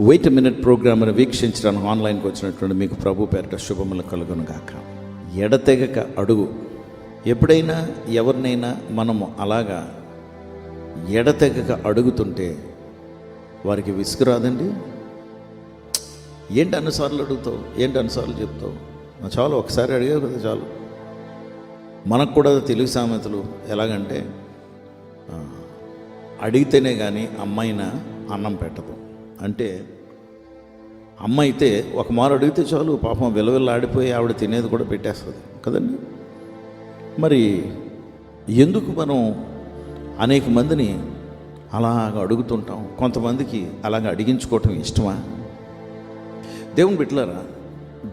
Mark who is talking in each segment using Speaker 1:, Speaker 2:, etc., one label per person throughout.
Speaker 1: Wait minute ప్రోగ్రామ్ను వీక్షించడానికి ఆన్లైన్కి వచ్చినటువంటి మీకు ప్రభు పేరిట శుభములు కలుగునుగాక ఎడతెగక అడుగు. ఎప్పుడైనా ఎవరినైనా మనము అలాగా ఎడతెగక అడుగుతుంటే వారికి విసుగురాదండి ఏంటి అన్నిసార్లు అడుగుతావు? ఏంటి అన్నిసార్లు చెప్తావు? చాలు ఒకసారి అడిగావు కదా చాలు. మనకు కూడా తెలుగు సామెతలు ఎలాగంటే అడిగితేనే కానీ అమ్మాయిన అన్నం పెట్టదు. అంటే అమ్మ అయితే ఒక మారు అడిగితే చాలు పాపం విలవిల్లా ఆడిపోయి ఆవిడ తినేది కూడా పెట్టేస్తుంది. కదండి? మరి ఎందుకు మనం అనేక మందిని అలాగ అడుగుతుంటాం? కొంతమందికి అలాగ అడిగించుకోవటం ఇష్టమా? దేవుని బిట్లారా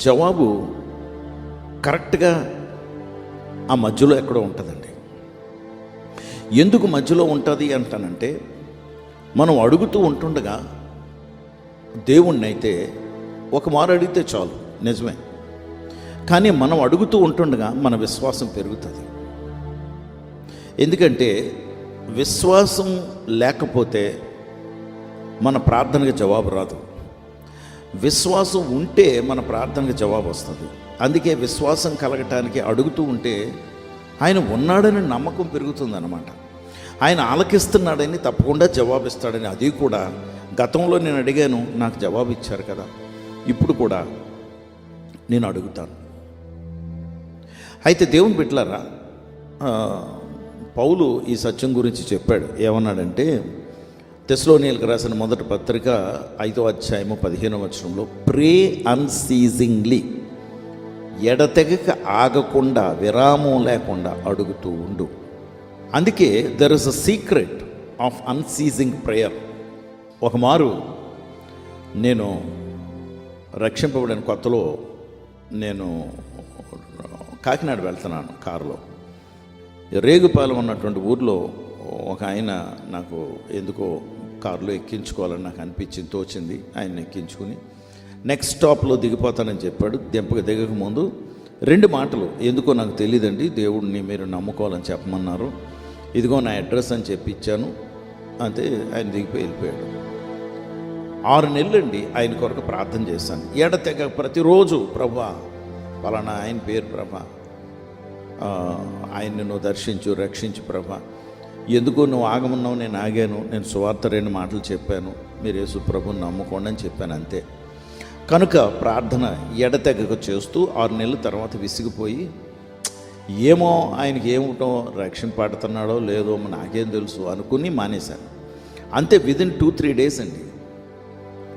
Speaker 1: జవాబు కరెక్ట్గా ఆ మధ్యలో ఎక్కడో ఉంటుందండి. ఎందుకు మధ్యలో ఉంటుంది అంటానంటే మనం అడుగుతూ ఉంటుండగా దేవుణ్ణైతే ఒక మారు అడిగితే చాలు. నిజమే. కానీ మనం అడుగుతూ ఉంటుండగా మన విశ్వాసం పెరుగుతుంది. ఎందుకంటే విశ్వాసం లేకపోతే మన ప్రార్థనకు జవాబు రాదు. విశ్వాసం ఉంటే మన ప్రార్థనకు జవాబు వస్తుంది. అందుకే విశ్వాసం కలగటానికి అడుగుతూ ఉంటే ఆయన ఉన్నాడని నమ్మకం పెరుగుతుందన్నమాట. ఆయన ఆలకిస్తున్నాడని తప్పకుండా జవాబిస్తాడని అది కూడా గతంలో నేను అడిగాను నాకు జవాబు ఇచ్చారు కదా. ఇప్పుడు కూడా నేను అడుగుతాను. అయితే దేవుని బిడ్డలారా పౌలు ఈ సత్యం గురించి చెప్పాడు. ఏమన్నాడంటే తెస్లోనియల్కి రాసిన మొదటి పత్రిక ఐదో అధ్యాయము పదిహేనవ వచనంలో ప్రే అన్సీజింగ్లీ ఎడతెగక ఆగకుండా విరామం లేకుండా అడుగుతూ ఉండు. అందుకే there is a secret of unceasing prayer ఒక మారు నేను రక్షింపబడిన కొత్తలో నేను కాకినాడ వెళ్తున్నాను కారులో. రేగుపాలెం ఉన్నటువంటి ఊర్లో ఒక ఆయన నాకు ఎందుకో కారులో ఎక్కించుకోవాలని నాకు అనిపించింది తోచింది. ఆయన ఎక్కించుకుని నెక్స్ట్ స్టాప్లో దిగిపోతానని చెప్పాడు. దింపక దిగక ముందు రెండు మాటలు ఎందుకో నాకు తెలియదండి దేవుడిని మీరు నమ్ముకోవాలని చెప్పమన్నారు. ఇదిగో నా అడ్రస్ అని చెప్పి ఇచ్చాను. అంతే ఆయన దిగిపోయి వెళ్ళిపోయాడు. ఆరు నెలలండి ఆయన కొరకు ప్రార్థన చేశాను. ఎడతెగ ప్రతిరోజు ప్రభా పలానా ఆయన పేరు ప్రభా ఆయన్ని నువ్వు దర్శించు రక్షించు ప్రభా. ఎందుకు నువ్వు ఆగమన్నావు నేను ఆగాను నేను సువార్త రెండు మాటలు చెప్పాను మీరు యేసు ప్రభుని నమ్ముకోండి అని చెప్పాను అంతే. కనుక ప్రార్థన ఎడతెగక చేస్తూ ఆరు నెలల తర్వాత విసిగిపోయి ఏమో ఆయనకి ఏమిటో రక్షణ పడుతున్నాడో లేదో నాకేం తెలుసు అనుకుని మానేశాను. అంతే విదిన్ టూ త్రీ డేస్ అండి.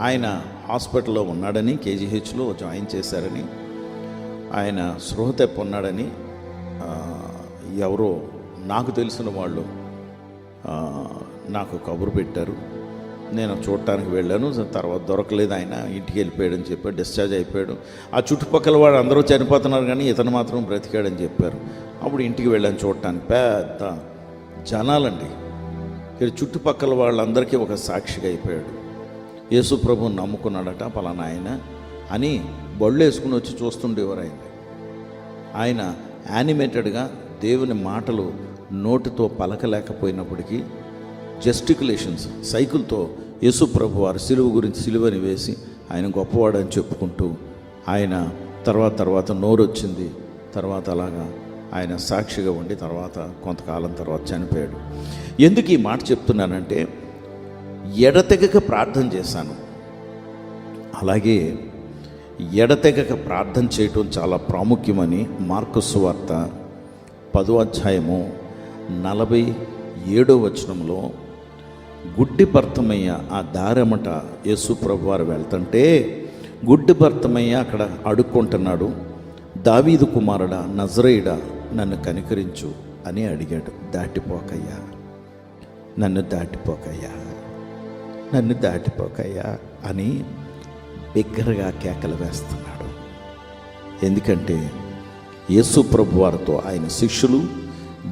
Speaker 1: ఆయన హాస్పిటల్లో ఉన్నాడని కేజీహెచ్లో జాయిన్ చేశారని ఆయన స్పృహ తెప్ప ఉన్నాడని ఎవరో నాకు తెలిసిన వాళ్ళు నాకు కబురు పెట్టారు. నేను చూడటానికి వెళ్ళాను తర్వాత దొరకలేదు ఆయన ఇంటికి వెళ్ళిపోయాడని చెప్పాడు డిశ్చార్జ్ అయిపోయాడు. ఆ చుట్టుపక్కల వాడు అందరూ చనిపోతున్నారు కానీ ఇతను మాత్రం బ్రతికాడని చెప్పారు. అప్పుడు ఇంటికి వెళ్ళాను చూడటానికి. పెద్ద జనాలండి. ఇక్కడ చుట్టుపక్కల వాళ్ళందరికీ ఒక సాక్షిగా అయిపోయాడు. యేసుప్రభు నమ్ముకున్నాడట పలానా ఆయన అని బళ్ళు వేసుకుని వచ్చి చూస్తుండేవారు ఆయన? ఆయన యానిమేటెడ్గా దేవుని మాటలు నోటితో పలకలేకపోయినప్పటికీ జస్టికులేషన్స్ సైకిల్తో యేసుప్రభు వారి సిలువ గురించి సిలువని వేసి ఆయన గొప్పవాడని చెప్పుకుంటూ ఆయన తర్వాత తర్వాత నోరు వచ్చింది తర్వాత అలాగా ఆయన సాక్షిగా ఉండి తర్వాత కొంతకాలం తర్వాత చనిపోయాడు. ఎందుకు ఈ మాట చెప్తున్నానంటే ఎడతెగక ప్రార్థన చేశాను. అలాగే ఎడతెగక ప్రార్థన చేయటం చాలా ప్రాముఖ్యమని మార్కసు వార్త పదో అధ్యాయము నలభై ఏడో వచనంలో గుడ్డి భర్తమయ్య ఆ దారెమట యేసు ప్రభు వారు వెళ్తుంటే గుడ్డి భర్తమయ్య అక్కడ అడుక్కుంటున్నాడు దావీదు కుమారుడా నజరేయుడా నన్ను కనికరించు అని అడిగాడు. దాటిపోకయ్యా నన్ను దాటిపోకయ్యా నన్ను దాటిపోకయ్యా అని బిగ్గరగా కేకలు వేస్తున్నాడు. ఎందుకంటే యేసు ప్రభు వారితో ఆయన శిష్యులు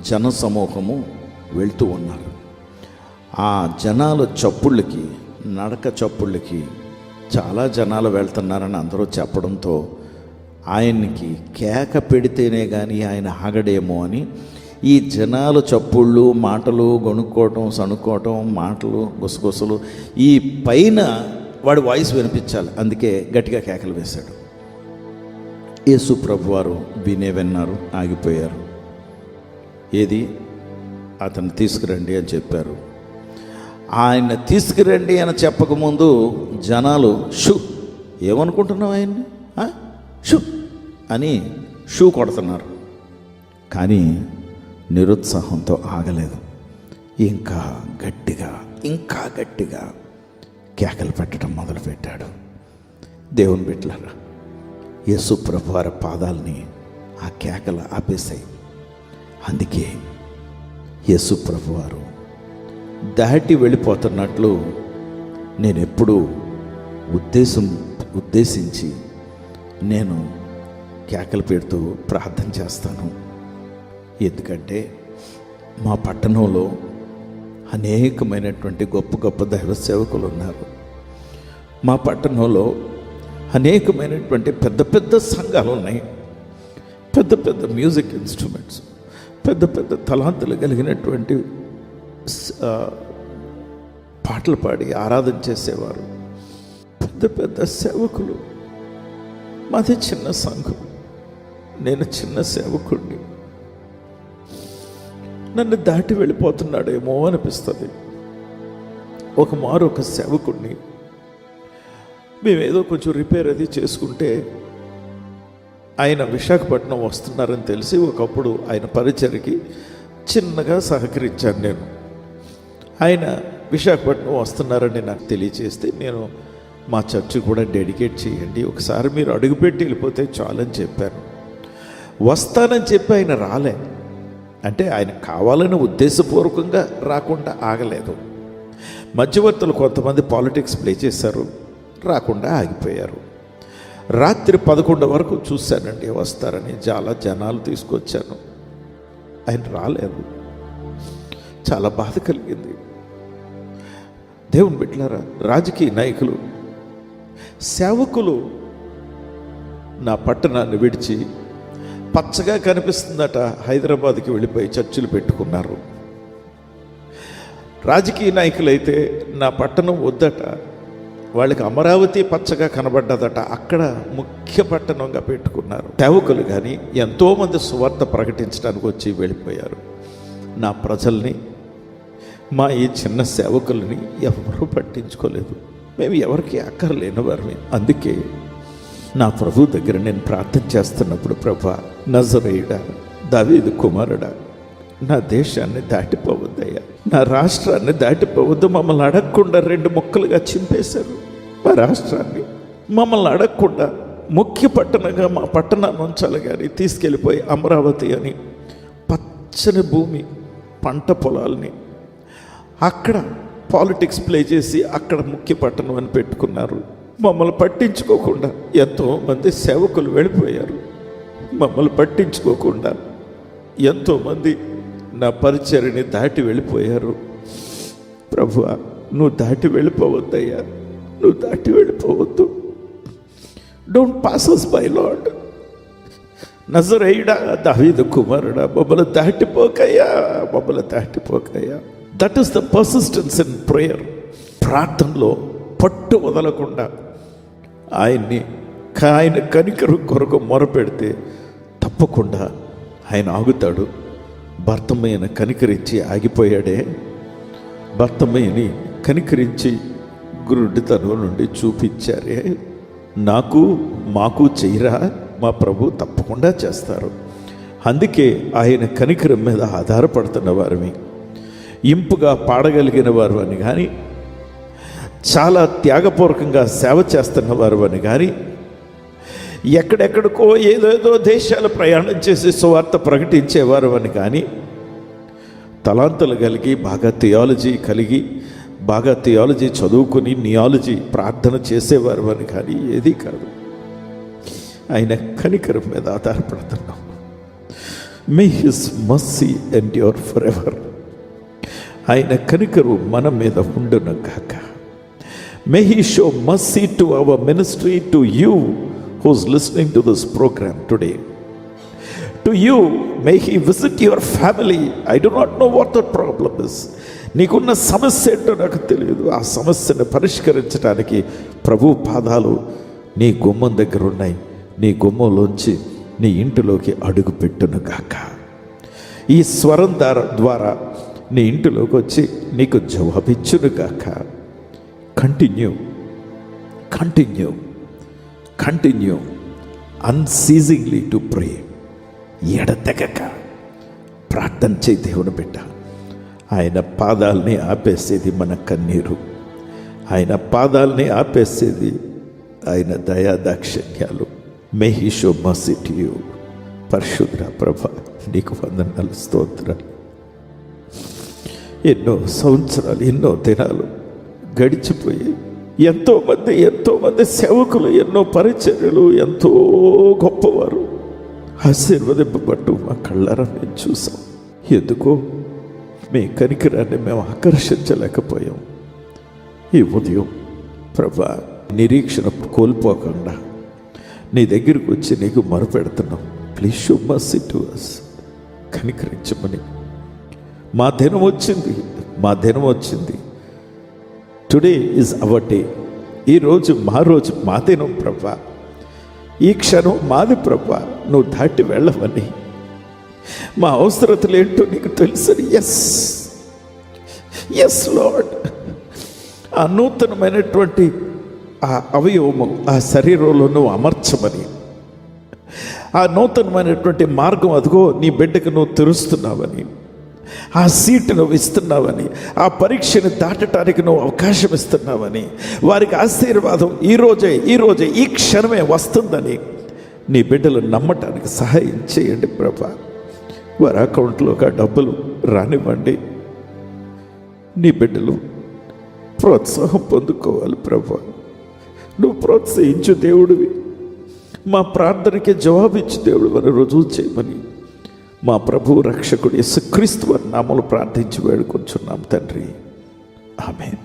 Speaker 1: జన సమూహము వెళ్తూ ఉన్నారు. ఆ జనాల చప్పుళ్ళకి నడక చప్పుళ్ళకి చాలా జనాలు వెళ్తున్నారని అందరూ చెప్పడంతో ఆయన్ని కేక పెడితేనే కానీ ఆయన ఆగడేమో అని ఈ జనాలు చప్పుళ్ళు మాటలు గొనుక్కోవటం సణుక్కోవటం మాటలు గుసగుసలు ఈ పైన వాడి వాయిస్ వినిపించాలి. అందుకే గట్టిగా కేకలు వేశాడు. యేసు ప్రభు వారు వినే విన్నారు ఆగిపోయారు. ఏది? అతను తీసుకురండి అని చెప్పారు. ఆయన తీసుకురండి అని చెప్పకముందు జనాలు షూ ఏమనుకుంటున్నావు ఆయన్ని? షూ అని షూ కొడుతున్నారు. కానీ నిరుత్సాహంతో ఆగలేదు. ఇంకా గట్టిగా ఇంకా గట్టిగా కేకలు పెట్టడం మొదలుపెట్టాడు. దేవుని బిడ్డలారా యేసు ప్రభు వారి పాదాలని ఆ కేకలు ఆపేశాయి. అందుకే యేసు ప్రభు వారు దాటి వెళ్ళిపోతున్నట్లు నేను ఎప్పుడూ ఉద్దేశం ఉద్దేశించి నేను కేకలు పెడుతూ ప్రార్థన చేస్తాను. ఎందుకంటే మా పట్టణంలో అనేకమైనటువంటి గొప్ప గొప్ప దైవ సేవకులు ఉన్నారు. మా పట్టణంలో అనేకమైనటువంటి పెద్ద పెద్ద సంఘాలు ఉన్నాయి. పెద్ద పెద్ద మ్యూజిక్ ఇన్స్ట్రుమెంట్స్ పెద్ద పెద్ద తలాంతులు కలిగినటువంటి పాటలు పాడి ఆరాధన చేసేవారు. పెద్ద పెద్ద సేవకులు. మాది చిన్న సంఘం. నేను చిన్న సేవకుడిని. నన్ను దాటి వెళ్ళిపోతున్నాడేమో అనిపిస్తుంది. ఒక మారు ఒక సేవకుడిని మేమేదో కొంచెం రిపేర్ అది చేసుకుంటే ఆయన విశాఖపట్నం వస్తున్నారని తెలిసి ఒకప్పుడు ఆయన పరిచయకి చిన్నగా సహకరించాను నేను. ఆయన విశాఖపట్నం వస్తున్నారని నాకు తెలియచేస్తే నేను మా చర్చి కూడా డెడికేట్ చేయండి ఒకసారి మీరు అడుగుపెట్టి వెళ్ళిపోతే చాలని చెప్పాను. వస్తానని చెప్పి ఆయన రాలే. అంటే ఆయన కావాలని ఉద్దేశపూర్వకంగా రాకుండా ఆగలేదు. మధ్యవర్తులు కొంతమంది పాలిటిక్స్ ప్లే చేశారు రాకుండా ఆగిపోయారు. రాత్రి పదకొండు వరకు చూశానండి వస్తారని చాలా జనాలు తీసుకొచ్చాను. ఆయన రాలేదు. చాలా బాధ కలిగింది. దేవుని బిడ్డలారా రాజకీయ నాయకులు సేవకులు నా పట్టణాన్ని విడిచి పచ్చగా కనిపిస్తుందట. హైదరాబాద్కి వెళ్ళిపోయి చర్చిలు పెట్టుకున్నారు. రాజకీయ నాయకులైతే నా పట్టణం వద్దట. వాళ్ళకి అమరావతి పచ్చగా కనబడ్డదట. అక్కడ ముఖ్య పట్టణంగా పెట్టుకున్నారు. సేవకులు కానీ ఎంతోమంది సువార్త ప్రకటించడానికి వచ్చి వెళ్ళిపోయారు. నా ప్రజల్ని మా ఈ చిన్న సేవకుల్ని ఎవరూ పట్టించుకోలేదు. మేము ఎవరికి అక్కర్లేని వారిని. అందుకే నా ప్రభు దగ్గర నేను ప్రార్థన చేస్తున్నప్పుడు ప్రభా నజరేయుడా దావీదు కుమారుడా నా దేశాన్ని దాటిపోవద్దయ్యా. నా రాష్ట్రాన్ని దాటిపోవద్దు. మమ్మల్ని అడగకుండా రెండు ముక్కలుగా చింపేశారు. మా రాష్ట్రాన్ని మమ్మల్ని అడగకుండా ముఖ్య పట్టణంగా మా పట్టణాన్ని ఉంచాలి కానీ తీసుకెళ్ళిపోయి అమరావతి అని పచ్చని భూమి పంట పొలాల్ని అక్కడ పాలిటిక్స్ ప్లే చేసి అక్కడ ముఖ్య పట్టణం అని పెట్టుకున్నారు. మమ్మల్ని పట్టించుకోకుండా ఎంతోమంది సేవకులు వెళ్ళిపోయారు. మమ్మల్ని పట్టించుకోకుండా ఎంతోమంది నా పరిచర్ని దాటి వెళ్ళిపోయారు. ప్రభు నువ్వు దాటి వెళ్ళిపోవద్దయ్యా. నువ్వు దాటి వెళ్ళిపోవద్దు. Don't pass us by Lord నజరేయుడా దావీదు కుమారుడా మమ్మల్ని దాటిపోకయ్యా మమ్మల్ని దాటిపోకయ్యా. That is the persistence in prayer ప్రార్థనలో పట్టు వదలకుండా ఆయన్ని ఆయన కనికరు కొరకు మొరపెడితే తప్పకుండా ఆయన ఆగుతాడు. భర్తమయ్యన కనికరించి ఆగిపోయాడే. భర్తమయ్యని కనికరించి గురుడితనం నుండి చూపించారే. నాకు మాకు చెయ్యరా మా ప్రభు తప్పకుండా చేస్తారు. అందుకే ఆయన కనికరం మీద ఆధారపడుతున్న వారిని ఇంపుగా పాడగలిగిన వారు అని కానీ చాలా త్యాగపూర్వకంగా సేవ చేస్తున్న వారు అని కానీ ఎక్కడెక్కడికో ఏదేదో దేశాలు ప్రయాణం చేసి సువార్త ప్రకటించేవారు అని కానీ తలాంతులు కలిగి బాగా థియాలజీ కలిగి బాగా థియాలజీ చదువుకుని నియాలజీ ప్రార్థన చేసేవారు అని కానీ ఏది కాదు. ఆయన కనికరం మీద ఆధారపడుతున్నాం. May his mercy endure forever ఆయన కనికరు మన మీద ఉండును కాక may he show mercy to our ministry to you who's listening to this programme today to you may he visit your family I do not know what the problem is
Speaker 2: నీకున్న సమస్య ఏంటో నాకు తెలియదు. ఆ సమస్యను పరిష్కరించడానికి ప్రభు పాదాలు నీ గుమ్మం దగ్గర ఉన్నాయి. నీ గుమ్మంలోంచి నీ ఇంటిలోకి అడుగు పెట్టును గాక. ఈ స్వరం ద్వారా ద్వారా నీ ఇంటిలోకి వచ్చి నీకు జవాబిచ్చును గాక. Continue continue continue unceasingly to pray ఎడతెగక. ప్రార్థన చేయి దేవుని బిడ్డ. ఆయన పాదాలని ఆపేసేది మన కన్నీరు. ఆయన పాదాలని ఆపేసేది ఆయన దయా దాక్షిణ్యాలు మెహిషో మసిటియు. పరిశుద్ర ప్రభ నీకు వందనాలు స్తోత్రాలు. ఎన్నో సంవత్సరాలు ఎన్నో దినాలు గడిచిపోయి ఎంతోమంది ఎంతోమంది సేవకులు ఎన్నో పరిచర్యలు ఎంతో గొప్పవారు ఆశీర్వదింపబట్టు మా కళ్ళారా మేము చూసాం. ఎందుకో మీ కనికిరాన్ని మేము ఆకర్షించలేకపోయాం. ఈ ఉదయం ప్రభా నిరీక్షణ కోల్పోకుండా నీ దగ్గరికి వచ్చి నీకు మొరపెడుతున్నాం. Please show mercy to us కనికరించమని. మా దినం వచ్చింది మా దినం వచ్చింది. టుడే ఈజ్ అవర్ డే ఈరోజు మా రోజు మాదేను దినం ప్రభా ఈ క్షణం మాది ప్రభా నువ్వు దాటి వెళ్ళవని. మా అవసరతలు ఏంటో నీకు తెలుసు. ఎస్ ఎస్ లాడ్ ఆ నూతనమైనటువంటి ఆ అవయవము ఆ శరీరంలో నువ్వు అమర్చమని. ఆ నూతనమైనటువంటి మార్గం అదిగో నీ బిడ్డకు నువ్వు తెరుస్తున్నావని. ఆ సీటు నువ్వు ఇస్తున్నావని ఆ పరీక్షను దాటటానికి నువ్వు అవకాశం ఇస్తున్నావని వారికి ఆశీర్వాదం ఈ రోజే ఈ రోజే ఈ క్షణమే వస్తుందని నీ బిడ్డలు నమ్మటానికి సహాయం చేయండి ప్రభా. వారి అకౌంట్లోకి ఆ డబ్బులు రానివ్వండి. నీ బిడ్డలు ప్రోత్సాహం పొందుకోవాలి ప్రభా. నువ్వు ప్రోత్సహించు దేవుడివి. మా ప్రార్థనకి జవాబిచ్చు దేవుడు మన రుజువు చేయమని మా ప్రభు రక్షకుడు యేసుక్రీస్తు వారి నామలు ప్రార్థించి వేడుకొంచున్నాం తండ్రి. ఆమె